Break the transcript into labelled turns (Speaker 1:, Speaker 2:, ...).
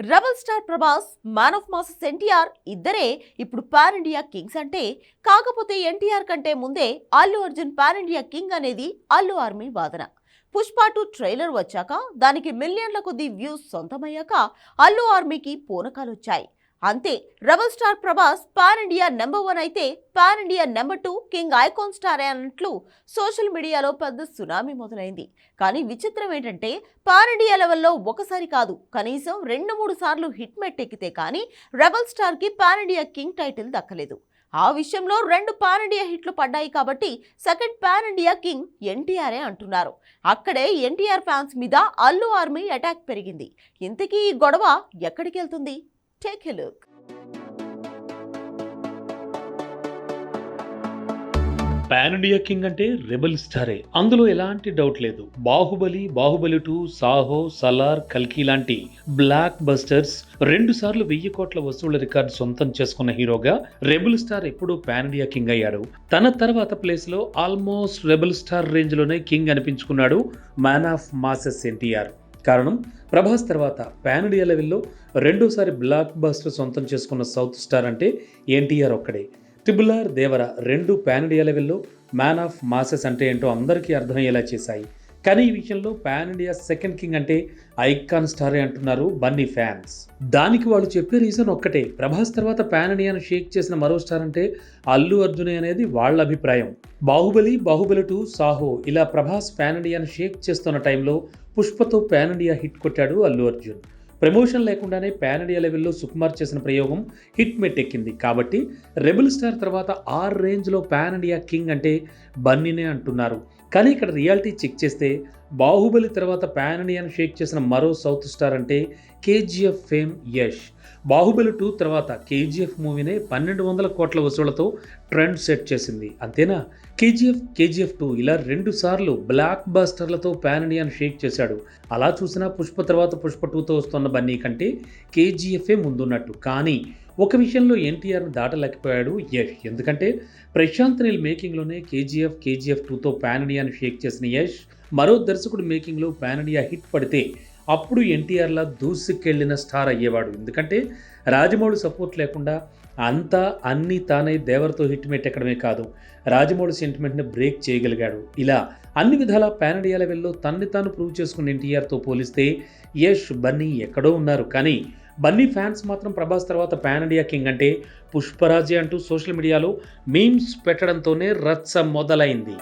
Speaker 1: Rebel star Prabhas man of masses NTR ఇద్దరే ఇప్పుడు pan India Kings అంటే కాకపోతే ఎన్టీఆర్ కంటే ముందే Allu Arjun pan India king అనేది అల్లు ఆర్మీ వాదన. పుష్ప టూ ట్రైలర్ వచ్చాక దానికి మిలియన్ల కొద్ది వ్యూస్ సొంతమయ్యాక అల్లు ఆర్మీకి పూనకాలు వచ్చాయి అంతే rebel star Prabhas pan India number one అయితే pan India number two king icon star అన్నట్లు సోషల్ మీడియాలో పెద్ద సునామీ మొదలైంది. కానీ విచిత్రం ఏంటంటే పాన్ ఇండియా లెవెల్లో ఒకసారి కాదు కనీసం రెండు మూడు సార్లు హిట్ మెట్టెక్కితే కానీ రెబల్ స్టార్కి పాన్ ఇండియా కింగ్ టైటిల్ దక్కలేదు. ఆ విషయంలో రెండు పాన్ ఇండియా హిట్లు పడ్డాయి కాబట్టి సెకండ్ పాన్ ఇండియా కింగ్ ఎన్టీఆర్ఏ అంటున్నారు. అక్కడే ఎన్టీఆర్ ఫ్యాన్స్ మీద అల్లు ఆర్మీ అటాక్ పెరిగింది. ఇంతకీ ఈ గొడవ ఎక్కడికి వెళ్తుంది? Take a look.
Speaker 2: Pan India king అంటే రెబల్ స్టారే అందులో ఎలాంటి డౌట్ లేదు. బాహుబలి బాహుబలి టూ సాహో సలార్ కల్కి లాంటి బ్లాక్ బస్టర్స్ రెండు సార్లు వెయ్యి కోట్ల వసూళ్ళ రికార్డు సొంతం చేసుకున్న హీరోగా రెబల్ స్టార్ ఎప్పుడూ పాన్ ఇండియా కింగ్ అయ్యాడు. తన తర్వాత ప్లేస్లో ఆల్మోస్ట్ రెబల్ స్టార్ రేంజ్లోనే కింగ్ అనిపించుకున్నాడు మ్యాన్ ఆఫ్ మాసెస్ ఎన్టీఆర్ కారణం ప్రభాస్ తర్వాత పాన్ ఇండియా లెవెల్లో రెండోసారి బ్లాక్ బస్టర్ సొంతం చేసుకున్న సౌత్ స్టార్ అంటే ఎన్టీఆర్ ఒక్కడే. ట్రిబుల్ ఆర్ దేవర రెండు పాన్ ఇండియా లెవెల్లో మ్యాన్ ఆఫ్ మాసెస్ అంటే ఏంటో అందరికీ అర్థమయ్యేలా చేశాయి. కానీ ఈ విషయంలో పాన్ ఇండియా సెకండ్ కింగ్ అంటే ఐకాన్ స్టార్ అంటున్నారు బన్నీ ఫ్యాన్స్. దానికి వాళ్ళు చెప్పే రీజన్ ఒక్కటే. ప్రభాస్ తర్వాత పాన్ ఇండియాను షేక్ చేసిన మరో స్టార్ అంటే అల్లు అర్జునే అనేది వాళ్ళ అభిప్రాయం. బాహుబలి బాహుబలి టూ సాహో ఇలా ప్రభాస్ పాన్ ఇండియాను షేక్ చేస్తున్న టైంలో పుష్పతో పాన్ ఇండియా హిట్ కొట్టాడు అల్లు అర్జున్. ప్రమోషన్ లేకుండానే పాన్ ఇండియా లెవెల్లో సుకుమార్ చేసిన ప్రయోగం హిట్ మెట్టెక్కింది. కాబట్టి రెబుల్ స్టార్ తర్వాత ఆర్ రేంజ్లో పాన్ ఇండియా కింగ్ అంటే బన్నీనే అంటున్నారు. కానీ ఇక్కడ రియాలిటీ చెక్ చేస్తే బాహుబలి తర్వాత ప్యాన్ ఇండియాను షేక్ చేసిన మరో సౌత్ స్టార్ అంటే KGF fame Yash. Baahubali two తర్వాత కేజీఎఫ్ మూవీనే పన్నెండు వందల కోట్ల వసూళ్ళతో ట్రెండ్ సెట్ చేసింది. అంతేనా? కేజీఎఫ్ కేజీఎఫ్ టూ ఇలా రెండు సార్లు బ్లాక్ బస్టర్లతో ప్యాన్ ఇండియాను షేక్ చేశాడు. అలా చూసినా పుష్ప తర్వాత పుష్ప టూతో వస్తున్న బన్నీ కంటే కేజీఎఫ్ఏ ముందున్నట్టు. కానీ ఒక విషయంలో ఎన్టీఆర్ను దాటలేకపోయాడు యష్. ఎందుకంటే ప్రశాంత్ నీల్ మేకింగ్లోనే కేజీఎఫ్ కేజీఎఫ్ టూతో పాన్ ఇండియాను షేక్ చేసిన యష్. మరో దర్శకుడు మేకింగ్లో పాన్ ఇండియా హిట్ పడితే అప్పుడు ఎన్టీఆర్లా దూసుకెళ్ళిన స్టార్ అయ్యేవాడు. ఎందుకంటే రాజమౌళి సపోర్ట్ లేకుండా అంతా అన్నీ తానే దేవర్తో హిట్ మెట్టెక్కడమే కాదు రాజమౌళి సెంటిమెంట్ని బ్రేక్ చేయగలిగాడు. ఇలా అన్ని విధాల ప్యానడియా లెవెల్లో తన్ని తాను ప్రూవ్ చేసుకున్న ఎన్టీఆర్తో పోలిస్తే యష్ బన్నీ ఎక్కడో ఉన్నారు. కానీ బన్నీ ఫ్యాన్స్ మాత్రం ప్రభాస్ తర్వాత పాన్ ఇండియా కింగ్ అంటే పుష్పరాజే అంటూ సోషల్ మీడియాలో మీమ్స్ పెట్టడంతోనే రచ్చ మొదలైంది.